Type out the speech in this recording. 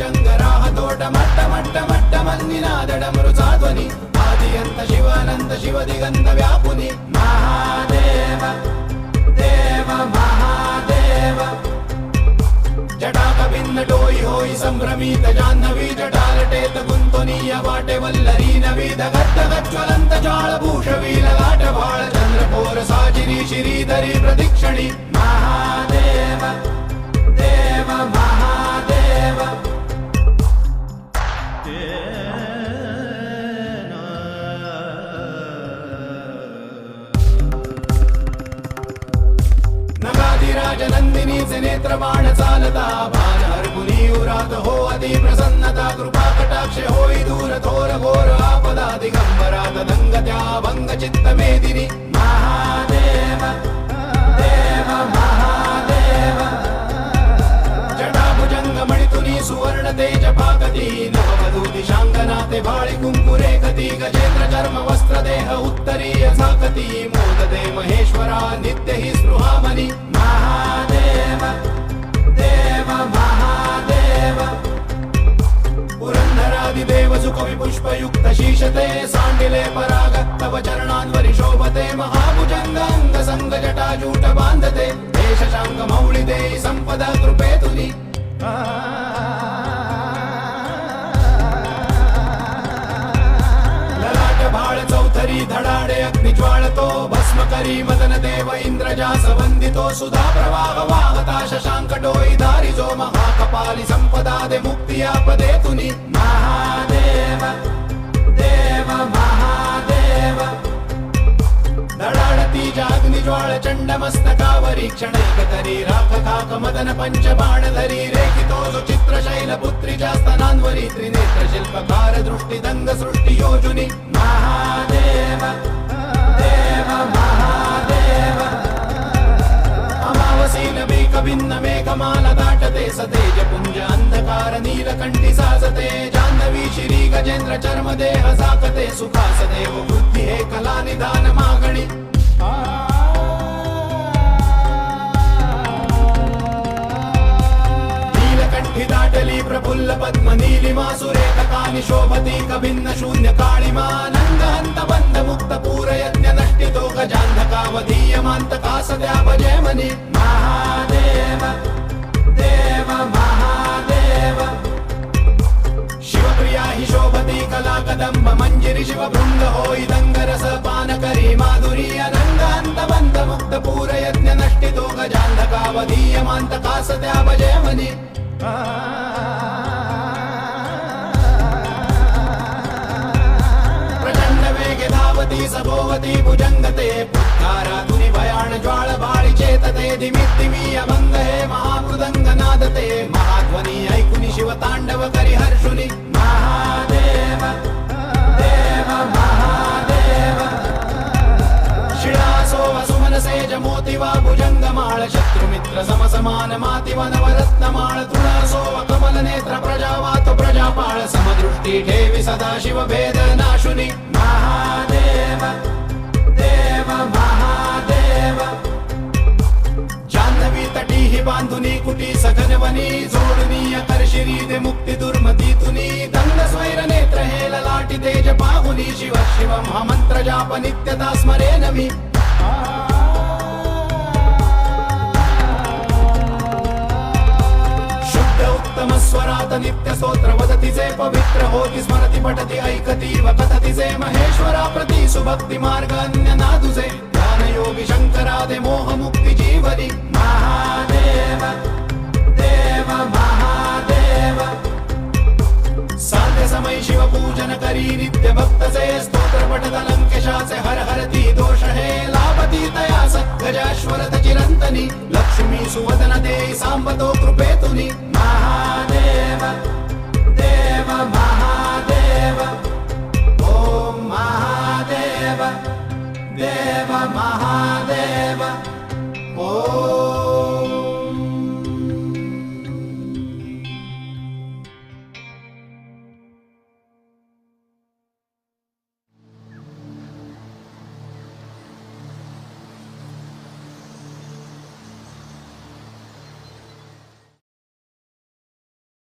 ಭುಜಂಗರಾಹತೋಟ ಮಟ್ಟ ಮಟ್ಟ ಮಟ್ಟ ಮನ್ನಿನಾದಡಮರು ಸಾಧ್ವನಿ ಆದಿಯಂತ ಶಿವಾನಂದ ಶಿವ ದಿಗಂತ ವ್ಯಾಪುನಿ ಮಹಾದೇವ ದೇವ ಮಹಾದೇವ ಜಟಾಕ ಭಿನ್ನ ಡೋಯಿ ಹೋಯಿ ಸಂಭ್ರಮೀತ ಜಾಹ್ನವಿ ಜಟಾಲಟೇತ ಕುಂತುನಿಯ ವಾಟೆ ವಲ್ಲರಿ ನವೀದ ಗಟ್ಟ ಗಜ್ವಲಂತ ಜಾಳ ಭೂಷವೀಲ ಲಾಟ ಬಾಳ ಚಂದ್ರಪೋರ ಸಾಜಿರಿ ಶಿರೀಧರಿ ಪ್ರದೀಕ್ಷಣಿ नगाधिराज नंदिनीचे नेत्र बाण चालता. बाण हरमुनी उरात हो अति प्रसन्नता कृपा कटाक्ष होई दूर थोर घोर आपदा. दिगंबरात दंगत्या भंग चित्त मेदिनी. महादेव देव महादेव. जटाभुजंग मणितुनी सुवर्ण तेज पाकती. नववधू दिशांगना ते भाळी कुंकुरे कती गजेंद्र चर्म वस्त्र देह उत्तरीय झाकती. मोदते महेश्वरा नित्य ही स्पृह पुष्पयुक्त शीशते सांडिले परागत तव चरणांवरी शोभते महाभुजंगांग संग जटाजूट बांधते देश शांग मौळी देई संपदा कृपे तुली भस्म करी मदन देव इंद्रजा सबंधितो सुधा प्रवाह वाहता शशांक डोई धारी जो महाकपाली संपदा दे मुक्ती आपदे तुनी महादेव देव महादेव दडाडती जाग्नि ज्वाळ चंड मस्तकावरी क्षणैक तरी राख खाक मदन पंच बाण धरी रेखितो जो चित्र शैल पुत्री स्तनांवरी त्रिनेत्र शिल्पकार दृष्टी दंग सृष्टी योजुनी ಭಿನ್ನ ಮೇಘಮಾಲ ದಾಟತೆ ಸತೇಜ ಪುಂಜ ಅಂಧಕಾರ ನೀಲ ಕಂಠಿ ಸಾಸತೆ. ಜಾಹ್ನವಿ, ಶ್ರೀ, ಗಜೇಂದ್ರ, ಚರ್ಮ ದೇಹ ಸಾಕತೆ. ಸುಖಾಸದೇವ ಬುದ್ಧಿ, ಹೇ ಕಲಾ ನಿಧಾನ, ಮಾಗಣಿ. ನೀಲಕಂಠಿ ದಾಟಲಿ ಪ್ರಫುಲ್ಲ ಪದ್ಮ, ನೀಲಿ ಸುರೇಖ ಕಾಲಿ ಶೋಭತಿ, ಕಭಿನ್ನ ಶೂನ್ಯ ಕಾಳಿಮಾ. ನಂದ ಹಂತ ಬಂದ ಮುಕ್ತ ಪೂರ ಯಜ್ಞ ನಷ್ಟಿತೋ ಗಜಾಂಧಕಾವಧೀಯ ಮಾಂತ ಕಾಸದ್ಯಾಭ ಭಜೇ ಮನಿ. ಮಹಾ देव महादेव. शिवप्रिया हि शोभती कला कदंब मंजिरी शिवभृंग होई माधुरी अनंग अंत बंध मुक्त पूरयज्ञ नष्टितो गजान्धकावधीयमान्तका सद्या भजे मनी. प्रचंड वेगे धावती सभोवती भुजङ्गते पुत्कारा तुनि भयाण ज्वाळ बाळी चेतते धिमी धिमी रंगनादते महाध्वनी ऐकुनी शिव तांडव करी हर्षुनी महादेव देव महादेव। शिळासो सुमन सेज मोतिवा भुजंग माळ शत्रुमित्र समसमान माति वनवरत्न माळ तृणासो कमल नेत्र प्रजापाळ समदृष्टी ठेवी सदा शिव भेद नाशुनी। ಶಿರೀದೆ ಮುಕ್ತಿ ದುರ್ಮತೀತುನಿ ದಂಡ ಸ್ವೈರ ನೇತ್ರ ಹೇಲಲಾಟಿ ತೇಜ ಬಾಹುನಿ ಶಿವ ಶಿವ ಮಹಾಮಂತ್ರ ಜಾಪ ನಿತ್ಯತಾ ಸ್ಮರೇ ನಮಿ ಶುದ್ಧ ಉತ್ತಮ ಸ್ವರಾತ ನಿತ್ಯ ಸ್ತೋತ್ರ ವದತಿ ಸೇ ಪವಿತ್ರ ಹೋಗಿ ಸ್ಮರತಿ ಪಠತಿ ಐಕತೀವ ಕಥತಿ ಸೇ ಮಹೇಶ್ವರ ಪ್ರತಿ ಸುಭಕ್ತಿ ಮಾರ್ಗ ಅನ್ಯ ನಾದುಸೆ ಧ್ಯಾನ ಯೋಗಿ ಶಂಕರಾದೆ ಮೋಹ ಮುಕ್ತಿ శ్రీహరి నిత్య భక్త జయ స్తోత్ర.